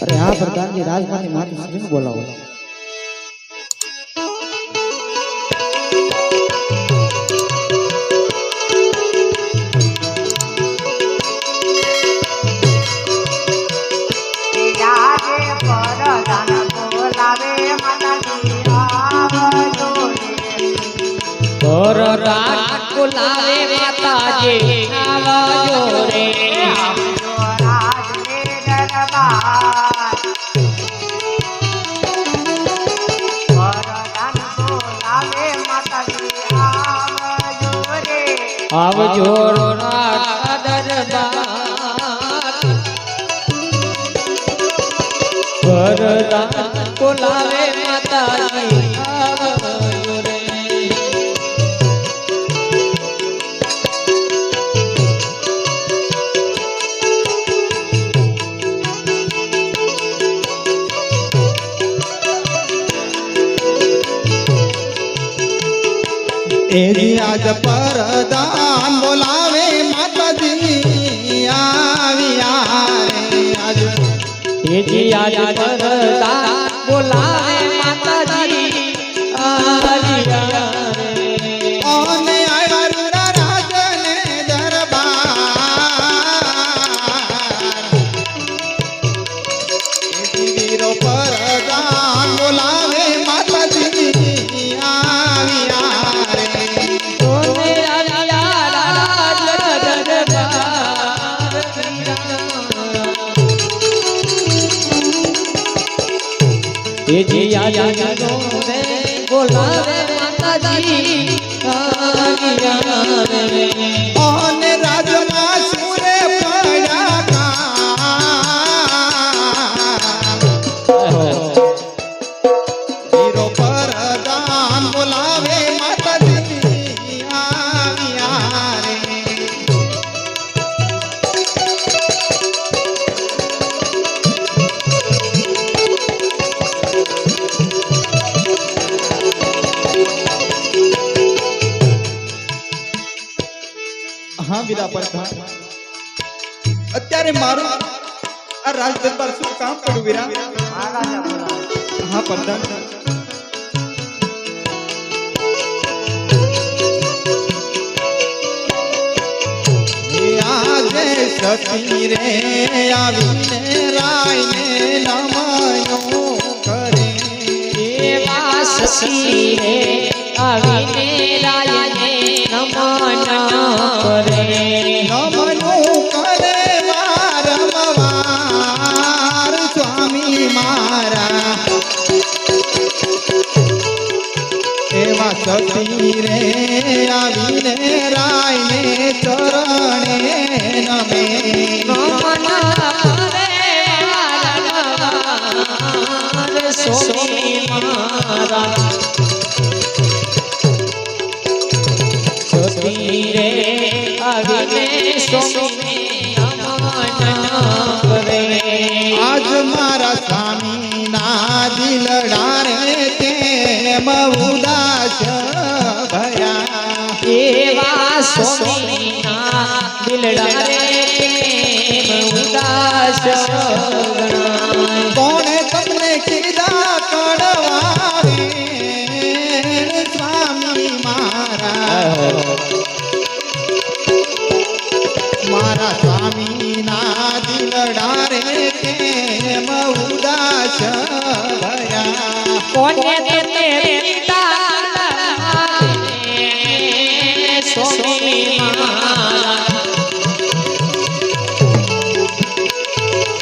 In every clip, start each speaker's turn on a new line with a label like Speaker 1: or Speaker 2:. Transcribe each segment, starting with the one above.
Speaker 1: અરે હા પ્રધાનજી રાજમાની માતા શ્રીને બોલાવો
Speaker 2: આજે પરદાન બોલાવે માતાજી આવજો રે
Speaker 3: આવજો વરદાન બોલાવે માતાજી.
Speaker 4: એજી આજ પરદાન બોલાવે માતાજી. આવ્યા રે આજ
Speaker 3: એજી આજ
Speaker 4: પરદાન બોલાવે
Speaker 3: એજી આજ રે બોલાવે માતાજી કાલિયા રે
Speaker 4: અત્યારે મારું આ રાજ દરબાર શું કામ પડ્યું વીરા
Speaker 2: મહારાજા બોલાવે
Speaker 4: હા પ્રધાન એ આજે સતી રે આવીને રાયને નમયો કરે
Speaker 3: એવા સખી રે આવીને રાયને નમન કરે
Speaker 4: सती रे आविने रायने चरणे नमे
Speaker 3: सोनी मारा सती रे आविने सोनी आज मारा स्वामी ना दिल
Speaker 4: डारे ते मऊदा દિલડા રે
Speaker 3: પ્રેમ ઉદાસ ગણાય.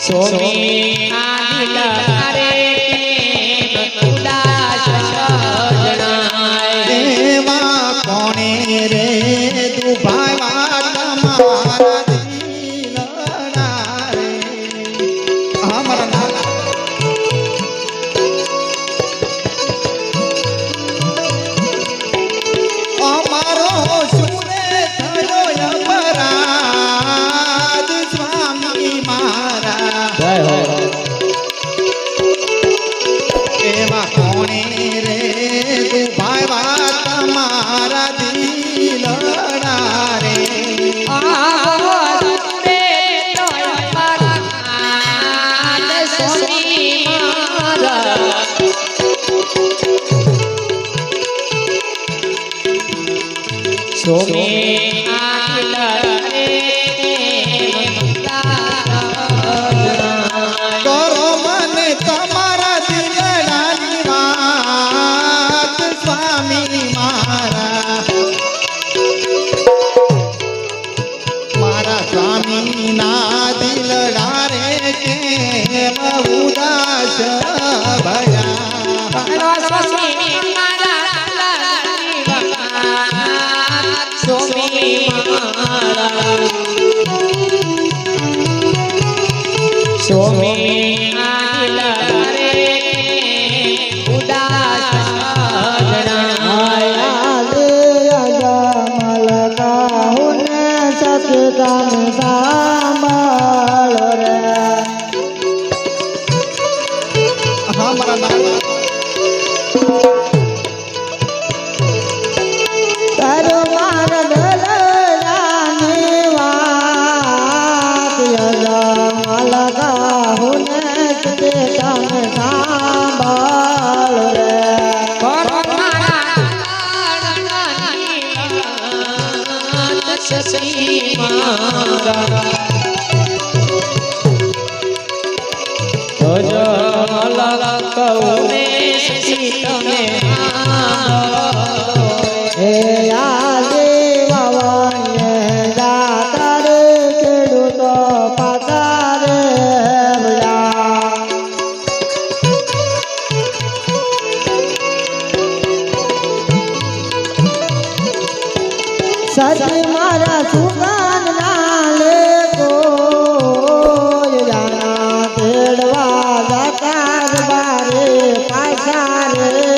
Speaker 4: સ્વામી
Speaker 1: Thank you. રાક્ષસી ભજલા કૌ તમે હે
Speaker 3: આ Hallelujah.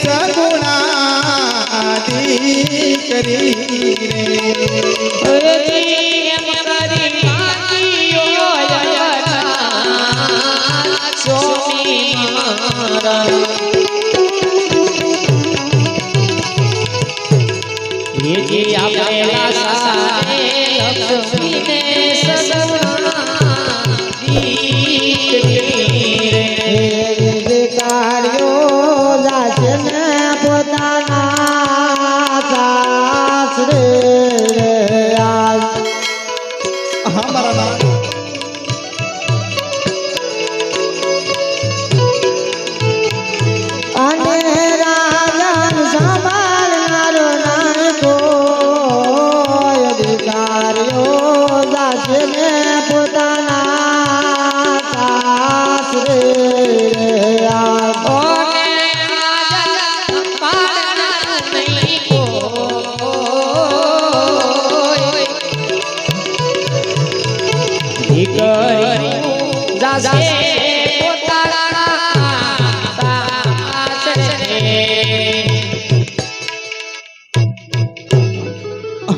Speaker 3: સગુણા દીકરી રે
Speaker 4: ये जी आप मेरा सारे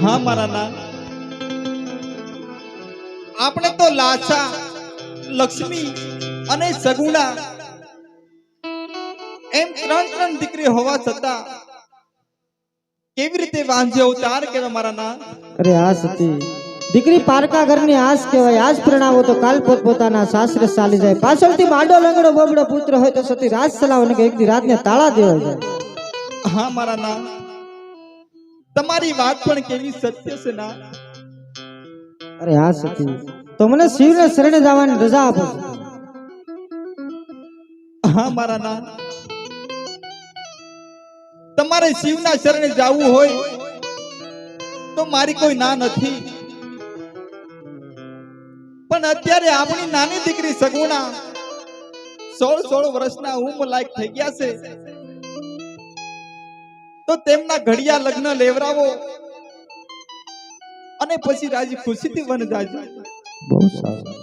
Speaker 4: મારા ના. આપણે તો લાછા લક્ષ્મી અને સગુણા એમ ત્રણ ત્રણ દીકરી હોવા છતાં કેવી રીતે વાંજે અવતાર કેવા મારા ના?
Speaker 1: અરે આ સતી દીકરી પારકા ઘરની આસ કહેવાય આજ પ્રણાવો તો કાલ પોત પોતાના સાસરે ચાલી જાય. પાછળથી માડો લંગડો બબડો પુત્ર હોય તો સતી રાજ કે એક દી રાતને તાળા દેવા જાય.
Speaker 4: હા મારા ના. તમારી વાત પણ કેવી સત્ય છે ના?
Speaker 1: અરે આ સતી તો મને શિવને શરણે જવાની રજા આપો.
Speaker 4: હા મારા ના. તમારે શિવના શરણે જવું હોય તો મારી કોઈ ના નથી. પણ અત્યારે આપણી નાની દીકરી સગુણા સોળ સોળ વર્ષના ઉંમર લાયક થઈ ગયા છે. તો તેમના ઘડિયા લગ્ન લેવરાવો. અને પછી રાજી ખુશીથી વન જાજો
Speaker 1: બહુ સારું.